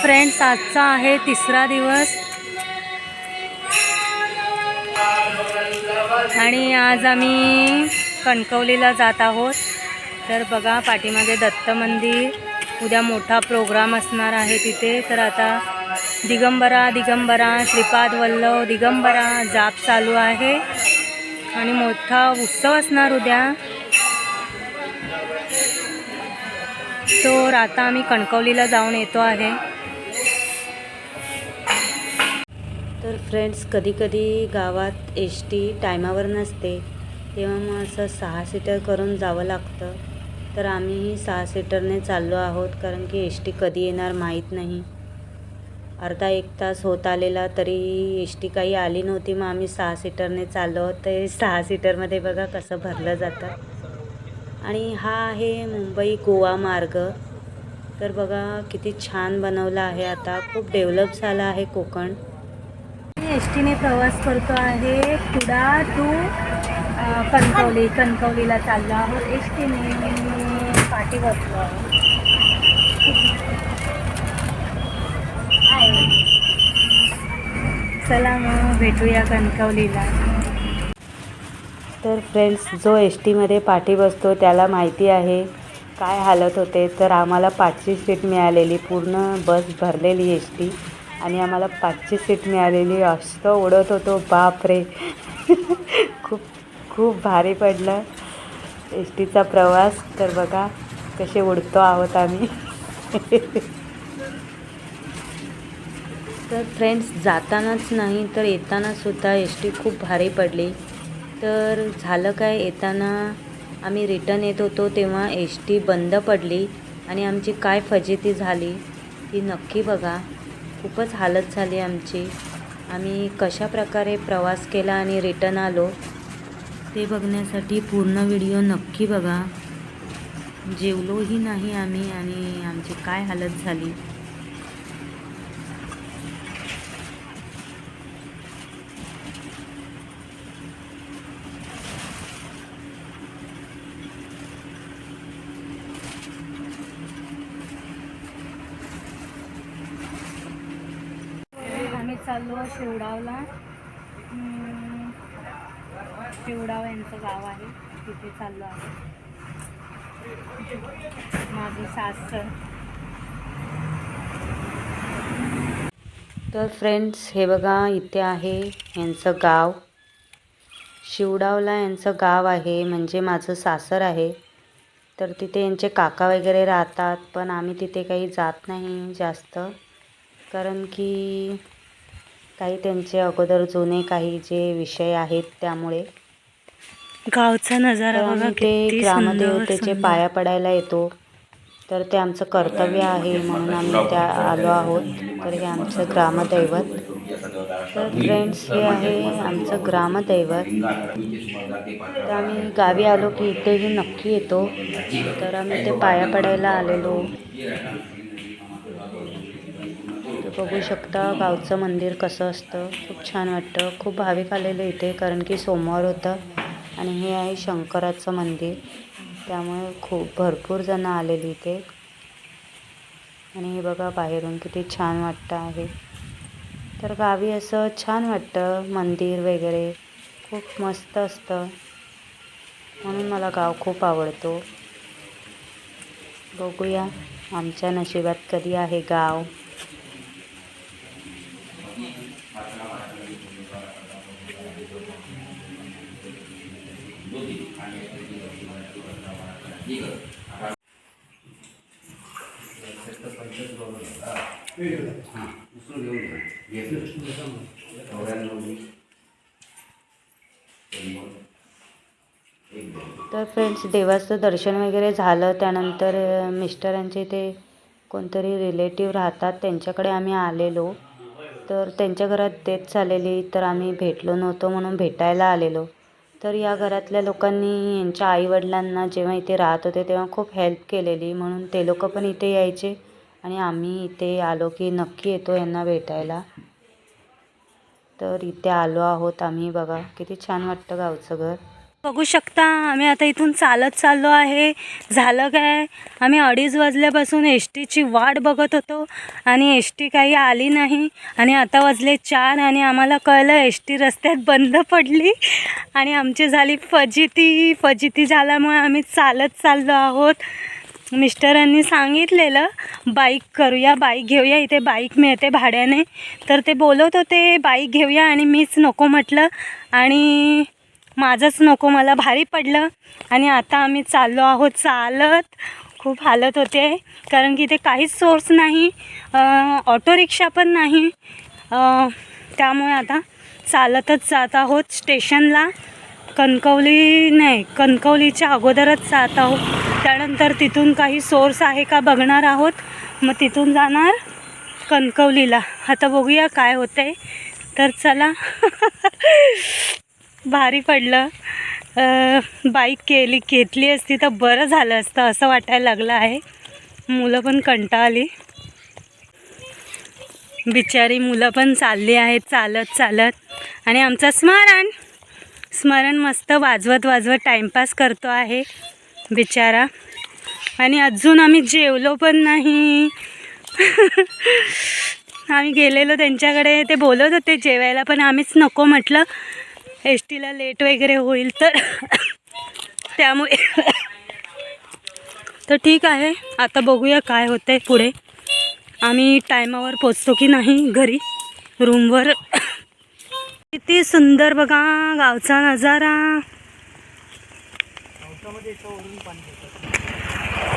Friends आजचा आहे तिसरा दिवस. आणि आज आम्ही कणकवलीला जात आहोत. तर बघा पाठीमागे दत्त मंदिर. उद्या मोठा प्रोग्राम असणार आहे तिथे. तर आता दिगंबरा दिगंबरा श्रीपाद वल्लभ दिगंबरा जाप चालू आहे. आणि मोठा उत्सव असणार उद्या. तर आता आम्ही कणकवलीला जाऊन येतो आहे. तर फ्रेंड्स कधीकधी गावात एस टी टायमावर नसते. तेव्हा मग असं सहा सीटर करून जावं लागतं. तर आम्हीही सहा सीटरने चाललो आहोत कारण की एस टी कधी येणार माहीत नाही. अर्धा एक तास होत आलेला तरी एस टी काही आली नव्हती मग आम्ही सहा सीटरने चाललो ते सहा सीटरमध्ये बघा कसं भरलं जातं. आणि हा आहे मुंबई गोवा मार्ग. तर बघा किती छान बनवला आहे आता. खूप डेव्हलप झाला आहे कोकण. एस टीने प्रवास करतो आहे. कुडा टू कणकवली. कणकवलीला चाललो आहोत. एस टीने पाठी बसलो आहोत चला मग भेटूया कणकवलीला. तर फ्रेंड्स जो एस टीमध्ये पाठी बसतो त्याला माहिती आहे काय हालत होते. तर आम्हाला पाचवी सीट मिळालेली. पूर्ण बस भरलेली एस टी आणि आम्हाला पाचची सीट मिळालेली. असं उडत होतो. बाप रे. खूप खूप भारी पडलं. एस टीचा प्रवास. तर बघा कसे उडतो आहोत आम्ही. तर फ्रेंड्स जातानाच नाही तर येतानासुद्धा एस टी खूप भारी पडली. तर झालं काय? येताना आम्ही रिटर्न येत होतो तेव्हा एस टी बंद पडली आणि आमची काय फजिती झाली ती नक्की बघा. खूपच हालत झाली आमची. आम्ही कशा प्रकारे प्रवास केला आणि रिटर्न आलो ते बघण्यासाठी पूर्ण व्हिडिओ नक्की बघा. जेवलोही नाही आम्ही आणि आमची काय हालत झाली आम्ही चाललो शिवडावला. शिवडाव यांचं गाव आहे. तिथे चाललो आहे. माझी सासर तर फ्रेंड्स हे बघा इथे आहे यांचं गाव. शिवडावला यांचं गाव आहे म्हणजे माझं सासर आहे. तर तिथे यांचे काका वगैरे राहतात पण आम्ही तिथे काही जात नाही जास्त. कारण की काही त्यांचे अगोदर जुने काही जे विषय आहेत त्यामुळे. गावचा नजारा बघा ते किती ग्रामदेवतेचे सुंदर पाया पडायला येतो. तर ते आमचं कर्तव्य आहे म्हणून आम्ही त्या आलो आहोत. तर हे आमचं ग्रामदैवत. तर फ्रेंड्स हे आहे आमचं ग्रामदैवत. तर आम्ही गावी आलो की इथेही नक्की येतो. तर आम्ही ते पाया पडायला आलेलो. बघू शकता गावचं मंदिर कसं असतं. खूप छान वाटतं. खूप भाविक आलेले इथे कारण की सोमवार होतं आणि हे आहे शंकराचं मंदिर. त्यामुळे खूप भरपूर जणं आलेली इथे. आणि हे बघा बाहेरून किती छान वाटतं आहे. तर गावी असं छान वाटतं मंदिर वगैरे. खूप मस्त असतं. म्हणून मला गाव खूप आवडतो. बघूया आमच्या नशिबात कधी आहे गाव. तर फ्रेंड्स देवाचं दर्शन वगैरे झालं त्यानंतर मिस्टरांचे ते कोणतरी रिलेटिव्ह राहतात त्यांच्याकडे आम्ही आलेलो. तर त्यांच्या घरात डेथ झालेली तर आम्ही भेटलो नव्हतो म्हणून भेटायला आलेलो. तर या घरातल्या लोकांनी यांच्या आईवडिलांना जेव्हा इथे राहत होते तेव्हा खूप हेल्प केलेली. म्हणून ते लोक पण इथे यायचे आणि आम्ही इथे आलो की नक्की येतो यांना भेटायला. तर इथे आलो आहोत आम्ही बघा. किती छान वाटतं गावचं घर. बघू शकता आम्ही आता इथून चालत चाललो आहे. झालं काय? आम्ही अडीच वाजल्यापासून एस टीची वाट बघत होतो आणि एस टी काही आली नाही. आणि आता वाजले चार आणि आम्हाला कळलं एस टी रस्त्यात बंद पडली आणि आमची झाली फजिती. फजिती झाल्यामुळे आम्ही चालत चाललो आहोत. मिस्टरांनी सांगितलेलं बाईक करूया बाईक घेऊया इथे बाईक मिळते भाड्याने. तर ते बोलत होते बाईक घेऊया आणि मीच नको म्हटलं. आणि माझंच नको मला भारी पडलं. आणि आता आम्ही चाललो आहोत चालत. खूप हालत होते. कारण की इथे काहीच सोर्स नाही ऑटो रिक्षा पण नाही. त्यामुळे आता चालतच जात आहोत स्टेशनला. कणकवली नाही कणकवलीच्या अगोदरच जात आहोत. त्यानंतर तिथून काही सोर्स आहे का बघणार आहोत. मग तिथून जाणार कणकवलीला. आता बघूया काय होतं आहे तर चला. भारी पडलं. बाईक केली घेतली असती तर बरं झालं असतं असं वाटायला लागलं आहे. मुलं पण कंटाळली. बिचारी मुलं पण चालली आहेत चालत चालत. आणि आमचं स्मरण. स्मरण मस्त वाजवत वाजवत टाईमपास करतो आहे बिचारा. आणि अजून आम्ही जेवलो पण नाही. आम्ही गेलेलो त्यांच्याकडे ते बोलत होते जेवायला पण आम्हीच नको म्हटलं. एस टीला लेट वगैरे होईल तर त्यामुळे तर ठीक आहे. आता बघूया काय होतं आहे पुढे. आम्ही टायमावर पोचतो की नाही घरी? रूमवर. किती सुंदर बघा गावचा नजारा.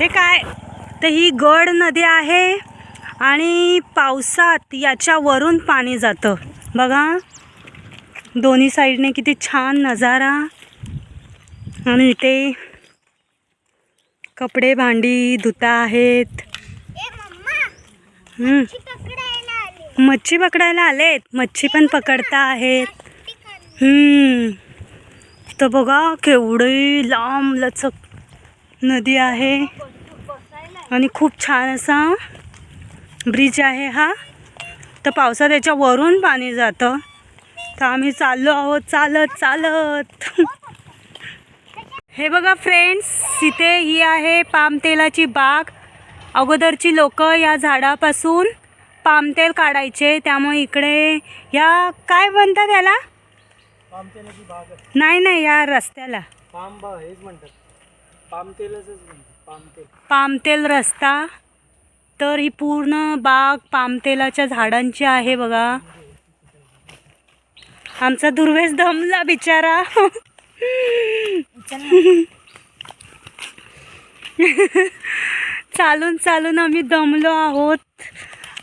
हे काय? तर ही गड नदी आहे आणि पावसात याच्यावरून पाणी जातं. बघा. दोन्ही साईडने किती छान नजारा. आणि इथे कपडे भांडी धुता आहेत. मच्छी पकडायला आलेत. मच्छी पण पकडता आहेत. तर बघा केवढी लांब लचक नदी आहे. आणि खूप छान असा ब्रिज आहे हा. तर पावसात याच्यावरून पाणी जातं. तर आम्ही चाललो आहोत चालत चालत. हे बघा फ्रेंड्स इथे ही आहे पाम तेलाची बाग. अगोदरची लोक या झाडापासून पामतेल काढायचे त्यामुळे इकडे या काय म्हणतात याला? पामतेलाची नाही नाही या रस्त्याला. पामतेलच पामतेल रस्ता. तर ही पूर्ण बाग पामतेलाच्या झाडांची आहे बघा. आमचा दुर्वेश दमला बिचारा. चालून चालून आम्ही दमलो आहोत.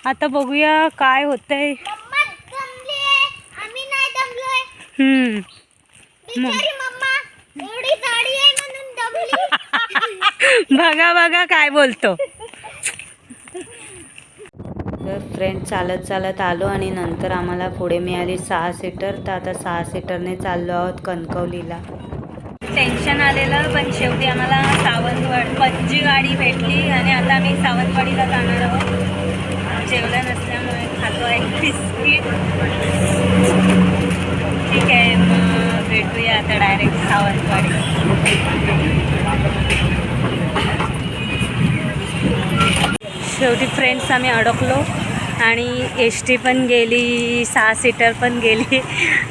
आता बघूया काय होतंय. बघा बघा काय बोलतो तर फ्रेंड चालत चालत आलो आणि नंतर आम्हाला पुढे मिळाली सहा सीटर. तर आता सहा सीटरने चाललो आहोत कणकवलीला. टेन्शन आलेलं पण शेवटी आम्हाला सावंतवाड पच्ची गाडी भेटली आणि आता आम्ही सावंतवाडीला जाणार आहोत. जेवलं नसल्यामुळे खातो आहे बिस्किट. ठीक आहे मग भेटूया आता डायरेक्ट सावंतवाडी. शेवटी फ्रेंड्स आम्ही अडकलो. आणि एस टी पण गेली सहा सीटर पण गेली.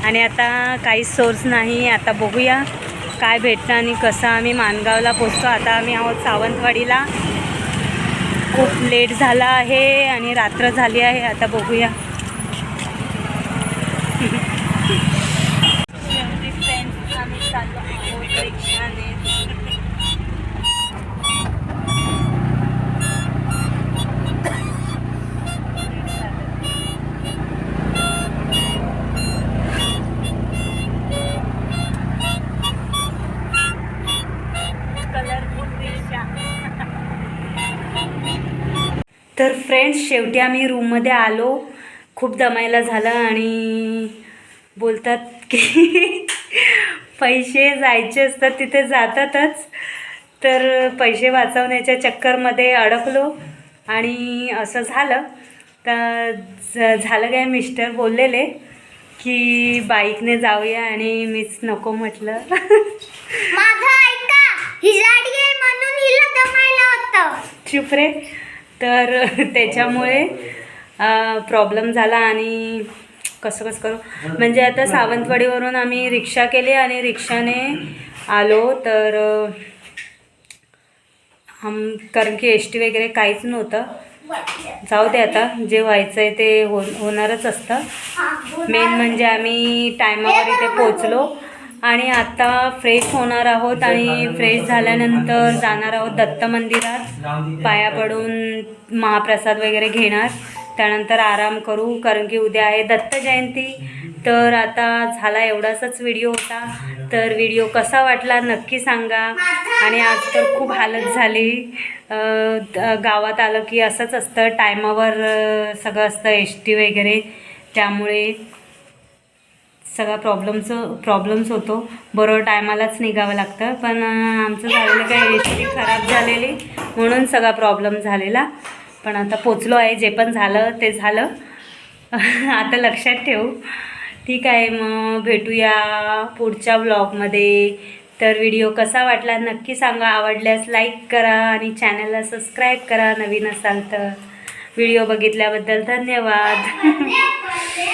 आणि आता काहीच सोर्स नाही. आता बघूया काय भेटतं आणि कसं आम्ही मानगावला पोचतो. आता आम्ही आहोत सावंतवाडीला. खूप लेट झाला आहे आणि रात्र झाली आहे. आता बघूया. शेवटी आम्ही रूममध्ये आलो. खूप दमायला झालं आणि बोलतात की पैसे जायचे असतात तिथे जातातच. तर पैसे वाचवण्याच्या चक्करमध्ये अडकलो आणि असं झालं. तर झालं काय मिस्टर बोललेले की बाईकने जाऊया आणि मीच नको म्हटलं. माझं ऐका ही म्हणून हिला दमायला होतं. चुप रे. तर त्याच्यामुळे प्रॉब्लेम झाला आणि कसं कसं करू? म्हणजे आता सावंतवाडीवरून आम्ही रिक्षा केली आणि रिक्षाने आलो तर हम कारण की एस टी वगैरे काहीच नव्हतं. जाऊ दे आता जे व्हायचं आहे ते हो होणारच असतं. मेन म्हणजे आम्ही टायमावर इथे पोचलो आणि आता फ्रेश होणार आहोत आणि फ्रेश झाल्यानंतर जाणार आहोत दत्त मंदिरात. पाया पडून महाप्रसाद वगैरे घेणार. त्यानंतर आराम करू कारण की उद्या आहे दत्त जयंती. तर आता झाला एवढासाच व्हिडिओ होता. तर व्हिडिओ कसा वाटला नक्की सांगा. आणि आज तर खूप हालत झाली. गावात आलं की असंच असतं. टायमावर सगळं असतं एस टी वगैरे. त्यामुळे सगळा प्रॉब्लेमचं प्रॉब्लेम्स होतो. बरोबर टायमालाच निघावं लागतं. पण आमचं झालेलं काय एस खराब झालेली. म्हणून सगळा प्रॉब्लेम झालेला. पण आता पोचलो आहे. जे पण झालं ते झालं. आता लक्षात ठेवू. ठीक आहे. मग भेटूया पुढच्या ब्लॉगमध्ये तर व्हिडिओ कसा वाटला नक्की सांगा. आवडल्यास लाईक करा आणि चॅनलला सबस्क्राईब करा. नवीन असाल तर. व्हिडिओ बघितल्याबद्दल धन्यवाद.